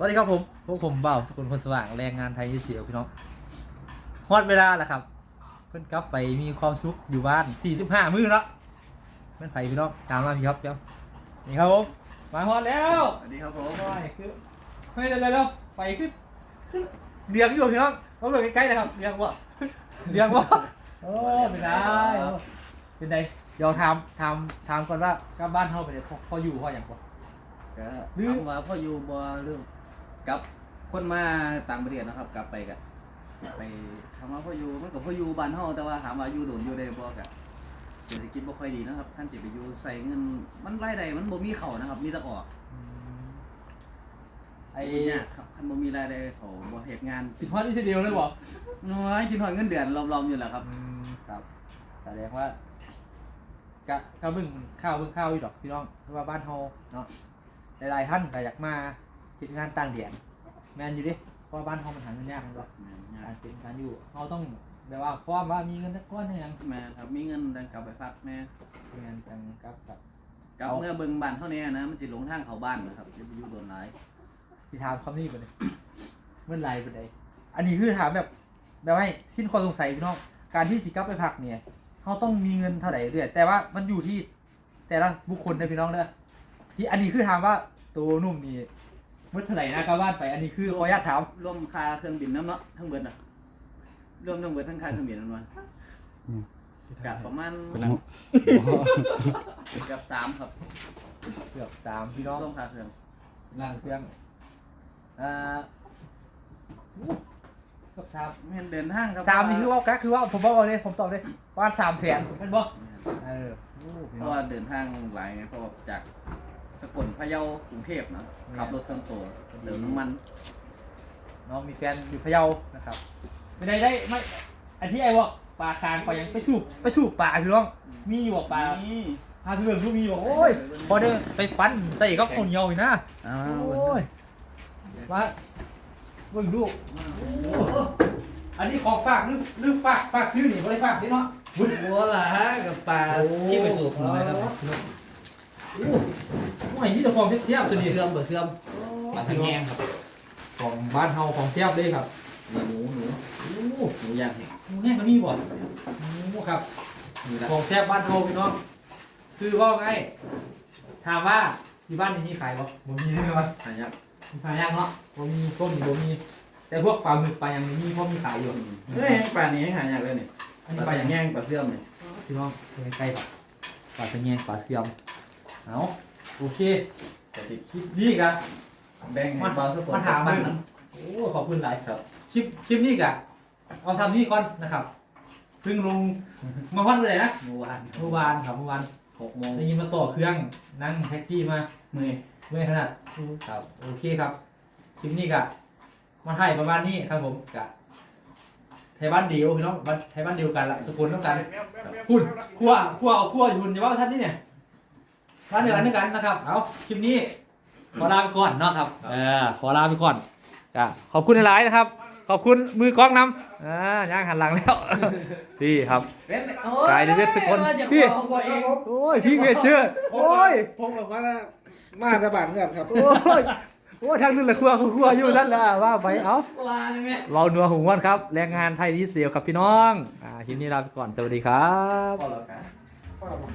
สวัสดีครับผมพวกผมเบ่าวสกุลคนสว่างแรงงานไทยยี่สิบพี่น้องฮอดเวลาแล้วครับ เพิ่นกลับไปมีความสุขอยู่บ้าน 45 มื้อแล้วแม่นไผพี่น้องตามมาพี่ครับเดี๋ยวนี่ครับผมมาฮอดแล้วสวัสดีครับผมโอ้ยคือเฮ้ยเร็วๆๆไปขึ้นเรียงอยู่พี่น้องเราเลยใกล้ๆนะครับเรียงวะเรียงวะโอ้ไม่ได้โอ้เป็นไงเดี๋ยวถามถามถามก่อนว่ากลับบ้านเฮาไปเนี่ยพอพออยู่พออย่างก่อนก็ลืมถามว่าพ่ออยู่บ่เรื่อง กับคนมาต่างประเทศนะครับ กลับไปกะไปถามว่าพ่ออยู่มันก็พ่ออยู่บ้านเฮาแต่ว่าถามว่าอยู่โดนอยู่ได้บ่กะเศรษฐกิจบ่ค่อยดีนะครับท่านสิไปอยู่ใส่เงิน มันรายได้มันบ่มีเข้านะครับ มีแต่ออกไอ้ไอ้เนี่ยครับคันบ่มีรายได้เขาบ่เฮ็ดงานผิดพลาดที่เดียวเลยบอกน้อยคิดฮอดเงินเดือนรอบๆอยู่แหละครับ ครับแสดงว่ากะกะเบิ่งข้าวเบิ่งข้าวอยู่ดอกพี่น้องเพราะว่าบ้านเฮาเนาะหลายๆท่านก็อยากมา เฮ็ดงานต่างแดนแม่นอยู่ดิเพราะว่าบ้านเฮามันหาเงินยากแม่นบ่การเป็นการอยู่เฮาต้องแบบว่าพร้อมว่ามีเงินสักก้อนหนึงหยังแม่ครับมีเงินดังกลับไปพักแม่งานจังกับกับกลับเอาเมื่อเบิ่งบ้านเท่านี้นะมันสิหลงทางเข้าบ้านนะครับอย่าไปอยู่โดนหลายที่ถามคำนี้บ่เนี่ยเมื่อไหรบ่ได้อันนี้คือถามแบบ แบบให้สิ้นความสงสัยพี่น้องการที่สิกลับไปพักเนี่ยเฮาต้องมีเงินเท่าไหร่เรื่อยแต่ว่ามันอยู่ที่ แต่ละบุคคลเด้อพี่น้องเด้อที่อันนี้คือถามว่าตัวหนุ่มนี่ มื่อเท่าไหร่นะกลับบ้านไปอันนี้คือขออนุญาตถามรวมค่าเครื่องบินน้ำเนาะทั้งเบิดน่ะรวมทั้งเบิดทั้งค่าเครื่องบินนั่นวะกับประมาณเป็นนังเกือบสามครับเกือบสามพี่น้องรวมค่าเครื่องล่างเครื่องอ่าเกือบสามแม่นเดินทางครับสามนี่คือว่าก็คือว่าผมบอกเอาเลยผมตอบเลยว่าสามแสนเป็นบ่เออโอ้พี่เพน้ราะองว่าเดินทางหลายไงเพราะว่าจาก สกลพะเยากรุงเทพนะเนี่ยขับรถส่วนตัวเติมน้ำมันน้องมีแฟนอยู่พะเยานะครับไม่ได้ได้ไม่อันที่ไอ้บอกปลาคางปลายังไปสูบไปสูบปลาพี่น้องมีอยู่บอกปลานี่พาเพื่อนลูกมีบอกโอ้ยพอได้ไปปั้นใส่ก็คนเดียวอีกนะอ้าโอ้ยมาเบิ่งลูกอันนี้ของฝากหรือหรือฝากฝากซื้อนี่บ่ได้ฝากนี่เนาะบัวละฮะกับปลาที่ไปสูบผมเลยครับ โอ้โหนี่จะของเทียบๆตัวนี้เสื่อมเบิดเสื่อมปลาตะแงงครับของบ้านเฮาของเทียบเลยครับหนูหนูโอ้หนูย่างเห็ดหมูแห้งก็มีบ่โอ้ครับนี่ละของแซ่บบ้านเฮาพี่น้องคือว่าไงถามว่าที่บ้านนี้มีขายบ่บ่มีแน่นอนหายากมีขายยังเนาะบ่มีต้มบ่มี แต่พวกปลาหมึกปลายังมีพวกมีขายอยู่เฮ้ยปลานี้หายากเลยนี่อันปนี้ลาปลาตะยังแงงปลาเสื่อมนี่พี่น้องใกล้ๆปลาปลาตะแงปลาเสียมเอา โอเคแต่ที่คลิปนี้กันแบ่งให้เบาสักคนมาถามปั้นมึงนะโอ้ขอบคุณหลายครับคลิปคลิปนี้กะเอาทำนี่ก่อนนะครับเพิ่งลงมาวันเมื่อไหร่นะเมื่อวานเมื่อวานครับเมื่อวานหกโมงได้ยินมาต่อเครื่องนั่งแท็กซี่มาเมื่อยเมื่อยขนาดครับโอเคครับคลิปนี้กะมาถ่ายประมาณนี้ครับผมกะไทยบ้านเดียวพี่น้องบ้านไทยบ้านเดียวกันละสกุลต้องกันคุณขั้วขั้วเอาขั้วอยู่คุณอย่าว่าท่านนี่เนี่ย บ้านเดียวกันด้วยกันนะครับ เอาคลิปนี้ ขอลาไปก่อนเนาะครับ เออ ขอลาไปก่อนกะขอบคุณหลายๆนะครับ ขอบคุณมือกล้องนำอ่าย่างหันหลังแล้ว พี่ครับ เว็บโอ้กายในเว็บทุกคนจะพี่ขอตัวเองโอ้ย พี่เวเจอร์โอ้ย ผมกับว่ามาตะบานเพื่อนครับ โอ้ยโอ้ยทางนึงละครัวครัวอยู่นั่นละว่าไปเอ้าว่าเลยแม่เรานัวหุงวันครับ แรงงานไทยที่เสียวครับพี่น้อง อ่าทีนี้ลาไปก่อน สวัสดีครับ พอแล้วกันพ่อบอก